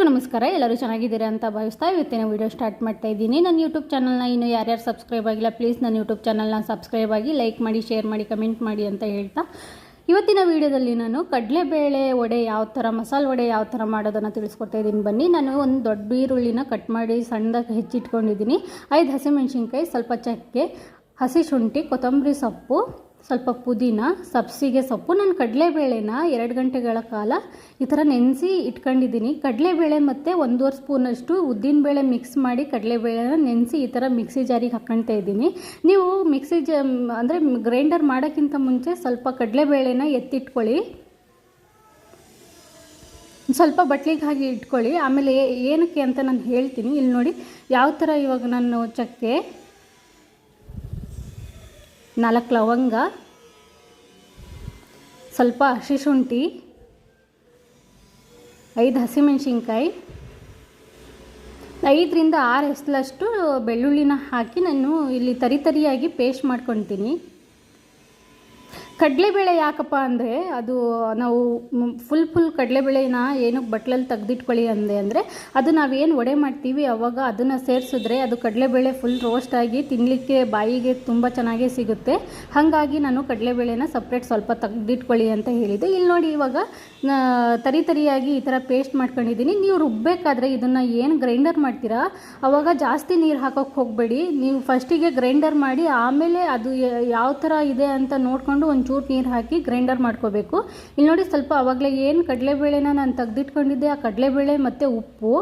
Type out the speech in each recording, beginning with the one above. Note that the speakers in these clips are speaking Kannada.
ಎಲ್ರಿಗೂ ನಮಸ್ಕಾರ. ಎಲ್ಲರೂ ಚೆನ್ನಾಗಿದ್ದೀರಾ ಅಂತ ಭಾವಿಸ್ತಾ ಇವತ್ತಿನ ವಿಡಿಯೋ ಸ್ಟಾರ್ಟ್ ಮಾಡ್ತಾ ಇದ್ದೀನಿ. ನನ್ನ ಯೂಟ್ಯೂಬ್ ಚಾನಲ್ನ ಇನ್ನು ಯಾರ್ಯಾರು ಸಬ್ಸ್ಕ್ರೈಬ್ ಆಗಿಲ್ಲ ಪ್ಲೀಸ್ ನನ್ನ ಯೂಟ್ಯೂಬ್ ಚಾನಲ್ನ ಸಬ್ಸ್ಕ್ರೈಬ್ ಆಗಿ ಲೈಕ್ ಮಾಡಿ ಶೇರ್ ಮಾಡಿ ಕಮೆಂಟ್ ಮಾಡಿ ಅಂತ ಹೇಳ್ತಾ. ಇವತ್ತಿನ ವಿಡಿಯೋದಲ್ಲಿ ನಾನು ಕಡಲೆಬೇಳೆ ವಡೆ ಯಾವ ಥರ ಮಸಾಲೆ ವಡೆ ಯಾವ ಥರ ಮಾಡೋದನ್ನು ತಿಳಿಸ್ಕೊಡ್ತಾ ಇದ್ದೀನಿ. ಬನ್ನಿ, ನಾನು ಒಂದು ದೊಡ್ಡ ಈರುಳ್ಳಿನ ಕಟ್ ಮಾಡಿ ಸಣ್ಣದಾಗಿ ಹೆಚ್ಚಿಟ್ಕೊಂಡಿದ್ದೀನಿ. ಐದು ಹಸಿಮೆಣ್ಸಿನ್ಕಾಯಿ, ಸ್ವಲ್ಪ ಚಕ್ಕೆ, ಹಸಿ ಶುಂಠಿ, ಕೊತ್ತಂಬರಿ ಸೊಪ್ಪು ಸ್ವಲ್ಪ ಪುದೀನ, ಸಬ್ಸಿಗೆ ಸೊಪ್ಪು, ನಾನು ಕಡಲೆಬೇಳೆನ ಎರಡು ಗಂಟೆಗಳ ಕಾಲ ಈ ಥರ ನೆನೆಸಿ ಇಟ್ಕೊಂಡಿದ್ದೀನಿ. ಕಡಲೆಬೇಳೆ ಮತ್ತು ಒಂದೂವರೆ ಸ್ಪೂನಷ್ಟು ಉದ್ದಿನಬೇಳೆ ಮಿಕ್ಸ್ ಮಾಡಿ ಕಡಲೆಬೇಳೆನ ನೆನೆಸಿ ಈ ಥರ ಮಿಕ್ಸಿ ಜಾರಿಗೆ ಹಾಕ್ಕೊಳ್ತಾ ಇದ್ದೀನಿ. ನೀವು ಮಿಕ್ಸಿ ಜ, ಅಂದರೆ ಗ್ರೈಂಡರ್ ಮಾಡೋಕ್ಕಿಂತ ಮುಂಚೆ ಸ್ವಲ್ಪ ಕಡಲೆಬೇಳೆನ ಎತ್ತಿಟ್ಕೊಳ್ಳಿ. ಸ್ವಲ್ಪ ಬಟ್ಲಿಗೆ ಹಾಕಿ ಇಟ್ಕೊಳ್ಳಿ. ಆಮೇಲೆ ಏನಕ್ಕೆ ಅಂತ ನಾನು ಹೇಳ್ತೀನಿ. ಇಲ್ಲಿ ನೋಡಿ, ಯಾವ ಥರ ಇವಾಗ ನಾನು ಚಕ್ಕೆ ನಾಲ್ಕು ಲವಂಗ, ಸ್ವಲ್ಪ ಹಸಿ ಶುಂಠಿ, ಐದು ಹಸಿಮೆಣ್ಸಿನ್ಕಾಯಿ, ಐದರಿಂದ ಆರು ಎಸ್ಲಷ್ಟು ಬೆಳ್ಳುಳ್ಳಿನ ಹಾಕಿ ನಾನು ಇಲ್ಲಿ ತರಿ ತರಿಯಾಗಿ ಪೇಸ್ಟ್ ಮಾಡ್ಕೊತೀನಿ ಕಡಲೆಬೇಳೆ ಯಾಕಪ್ಪ ಅಂದರೆ ಅದು ನಾವು ಫುಲ್ ಫುಲ್ ಕಡಲೆಬೇಳೆನ ಏನಕ್ಕೆ ಬಟ್ಲಲ್ಲಿ ತೆಗ್ದಿಟ್ಕೊಳ್ಳಿ ಅಂದೆ ಅಂದರೆ ಅದು ನಾವೇನು ಒಡೆ ಮಾಡ್ತೀವಿ, ಅವಾಗ ಅದನ್ನು ಸೇರಿಸಿದ್ರೆ ಅದು ಕಡಲೆಬೇಳೆ ಫುಲ್ ರೋಸ್ಟ್ ಆಗಿ ತಿನ್ನಲಿಕ್ಕೆ ಬಾಯಿಗೆ ತುಂಬ ಚೆನ್ನಾಗೇ ಸಿಗುತ್ತೆ. ಹಾಗಾಗಿ ನಾನು ಕಡಲೆಬೇಳೆನ ಸಪ್ರೇಟ್ ಸ್ವಲ್ಪ ತೆಗ್ದಿಟ್ಕೊಳ್ಳಿ ಅಂತ ಹೇಳಿದೆ. ಇಲ್ಲಿ ನೋಡಿ ಇವಾಗ ತರಿ ತರಿಯಾಗಿ ಈ ಥರ ಪೇಸ್ಟ್ ಮಾಡ್ಕೊಂಡಿದ್ದೀನಿ. ನೀವು ರುಬ್ಬಬೇಕಾದ್ರೆ ಇದನ್ನು ಏನು ಗ್ರೈಂಡರ್ ಮಾಡ್ತೀರಾ? ಅವಾಗ ಜಾಸ್ತಿ ನೀರು ಹಾಕೋಕ್ಕೆ ಹೋಗಬೇಡಿ. ನೀವು ಫಸ್ಟಿಗೆ ಗ್ರೈಂಡರ್ ಮಾಡಿ ಆಮೇಲೆ ಅದು ಯಾವ ಥರ ಇದೆ ಅಂತ ನೋಡಿಕೊಂಡು ಒಂಚೂರು ನೀರು ಹಾಕಿ ಗ್ರೈಂಡರ್ ಮಾಡ್ಕೋಬೇಕು. ಇಲ್ಲಿ ನೋಡಿ ಸ್ವಲ್ಪ ಅವಾಗಲೇ ಏನು ಕಡಲೆಬೇಳೆನ ನಾನು ತೆಗೆದಿಟ್ಕೊಂಡಿದ್ದೆ, ಆ ಕಡಲೆಬೇಳೆ ಮತ್ತು ಉಪ್ಪು,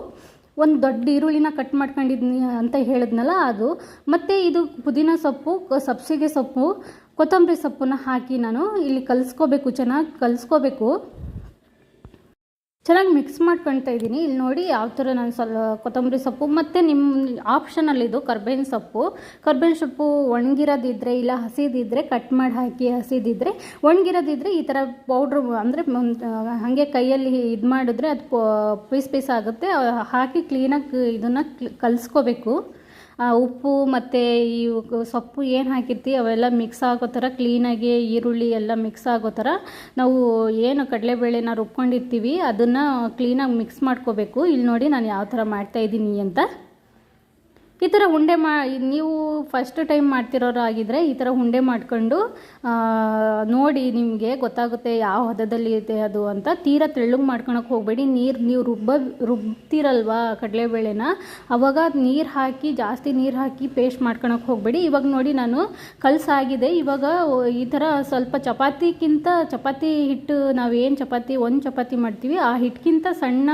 ಒಂದು ದೊಡ್ಡ ಈರುಳ್ಳಿನ ಕಟ್ ಮಾಡ್ಕೊಂಡಿದ್ನಿ ಅಂತ ಹೇಳಿದ್ನಲ್ಲ ಅದು. ಮತ್ತು ಇದು ಪುದೀನ ಸೊಪ್ಪು ಸಬ್ಸಿಗೆ ಸೊಪ್ಪು, ಕೊತ್ತಂಬರಿ ಸೊಪ್ಪನ್ನ ಹಾಕಿ ನಾನು ಇಲ್ಲಿ ಕಲಿಸ್ಕೋಬೇಕು, ಚೆನ್ನಾಗಿ ಕಲಿಸ್ಕೋಬೇಕು. ಚೆನ್ನಾಗಿ ಮಿಕ್ಸ್ ಮಾಡ್ಕೊಳ್ತಾ ಇದ್ದೀನಿ. ಇಲ್ಲಿ ನೋಡಿ ಯಾವ ಥರ ನಾನು ಸ್ವಲ್ಪ ಕೊತ್ತಂಬರಿ ಸೊಪ್ಪು ಮತ್ತು ನಿಮ್ಮ ಆಪ್ಷನಲ್ಲಿದು ಕರ್ಬೇವಿನ ಸೊಪ್ಪು. ಕರ್ಬೇವಿನ ಸೊಪ್ಪು ಒಣಗಿರೋದಿದ್ರೆ ಇಲ್ಲ ಹಸಿದಿದ್ರೆ ಕಟ್ ಮಾಡಿ ಹಾಕಿ ಹಸಿದಿದ್ರೆ ಒಣಗಿರೋದಿದ್ರೆ ಈ ಥರ ಪೌಡ್ರ್ ಅಂದರೆ ಹಾಗೆ ಕೈಯಲ್ಲಿ ಇದು ಮಾಡಿದ್ರೆ ಅದು ಪೀಸ್ ಪೀಸ್ ಆಗುತ್ತೆ. ಹಾಕಿ ಕ್ಲೀನಾಗಿ ಇದನ್ನು ಕಲಿಸ್ಕೋಬೇಕು. ಉಪ್ಪು ಮತ್ತು ಈ ಸೊಪ್ಪು ಏನು ಹಾಕಿರ್ತೀವಿ, ಅವೆಲ್ಲ ಮಿಕ್ಸ್ ಆಗೋ ಥರ ಕ್ಲೀನಾಗಿ ಈರುಳ್ಳಿ ಎಲ್ಲ ಮಿಕ್ಸ್ ಆಗೋ ಥರ ನಾವು ಏನು ಕಡಲೆಬೇಳೆನ ರುಬ್ಕೊಂಡಿರ್ತೀವಿ, ಅದನ್ನು ಕ್ಲೀನಾಗಿ ಮಿಕ್ಸ್ ಮಾಡ್ಕೋಬೇಕು. ಇಲ್ಲಿ ನೋಡಿ ನಾನು ಯಾವ ಥರ ಮಾಡ್ತಾಯಿದ್ದೀನಿ ಅಂತ ಈ ಥರ ಉಂಡೆ ಮಾ, ನೀವು ಫಸ್ಟ್ ಟೈಮ್ ಮಾಡ್ತಿರೋರು ಆಗಿದ್ದರೆ ಈ ಥರ ಉಂಡೆ ಮಾಡ್ಕೊಂಡು ನೋಡಿ ನಿಮಗೆ ಗೊತ್ತಾಗುತ್ತೆ ಯಾವ ಹದದಲ್ಲಿ ಇದೆ ಅದು ಅಂತ. ತೀರ ತೆಳ್ಳಗೆ ಮಾಡ್ಕೊಳಕ್ಕೆ ಹೋಗಬೇಡಿ. ನೀರು ನೀವು ರುಬ್ಬ, ರುಬ್ತಿರಲ್ವಾ ಕಡಲೆಬೇಳೆನ? ಅವಾಗ ನೀರು ಹಾಕಿ, ಜಾಸ್ತಿ ನೀರು ಹಾಕಿ ಪೇಸ್ಟ್ ಮಾಡ್ಕೊಳಕ್ಕೆ ಹೋಗಬೇಡಿ. ಇವಾಗ ನೋಡಿ ನಾನು ಕಲಸಾಗಿದೆ. ಇವಾಗ ಈ ಥರ ಸ್ವಲ್ಪ ಚಪಾತಿಗಿಂತ ಚಪಾತಿ ಹಿಟ್ಟು ನಾವೇನು ಚಪಾತಿ, ಒಂದು ಚಪಾತಿ ಮಾಡ್ತೀವಿ. ಆ ಹಿಟ್ಟಿಗಿಂತ ಸಣ್ಣ